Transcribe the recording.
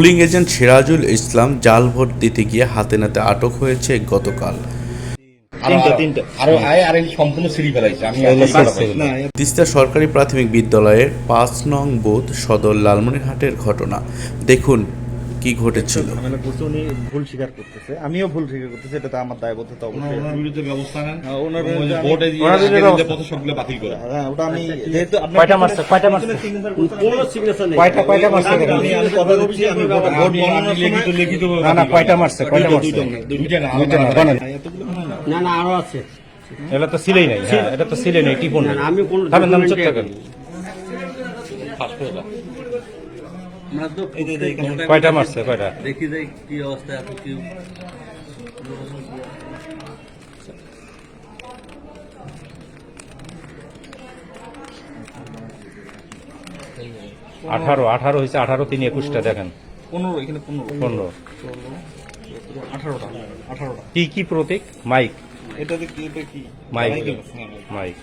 Polling agent Sirajul Islam জাল vote দিতে গিয়ে হাতে নাতে আটক হয়েছে গতকাল। তিস্তা সরকারি প্রাথমিক বিদ্যালয়ের পাঁচ নং বুথ সদর লালমনিরহাটের ঘটনা। দেখুন কি ঘটেছিল? ঝামেলা করছে উনি ভুল স্বীকার করতেছে। আমিও ভুল স্বীকার করতেছি এটা তো আমার দায়বদ্ধতা অবশ্যই। ওনার বিরুদ্ধে ব্যবস্থা নেন। হ্যাঁ, ওনার আমি- ভোটে দিয়ে ওনার বিরুদ্ধে আগের ব্যবস্থা- যে পদক্ষেপগুলো বাতিল করা হ্যাঁ ওটা আমি যেহেতু কয়টা মারছে কয়টা মারছে কয়টা কয়টা মারছে আমি আমি কথা দিচ্ছি আমি ভোট ভোট আমি লিখিত লিখিত না না কয়টা মারছে কয়টা মারছে দুইটা না দুইটা না, আলাদা গণেন। এতগুলো মনে হয় না। না না আরও আছে। এটা তো সিলেই নাই। হ্যাঁ এটা তো সিলে নেই টিপন। না, না, আমি কোনো থামেন নাম চুপ থাকেন। কয়টা মারছে? কয়টা? দেখি যাই কি অবস্থা আছে কি আঠারো আঠারো হয়েছে আঠারো তিন একুশটা দেখেন। পনেরো এখানে পনেরো। পনেরো। আঠারোটা আঠারোটা। কি কি প্রতীক? মাইক। কি এটা কি? মাইক। মাইক।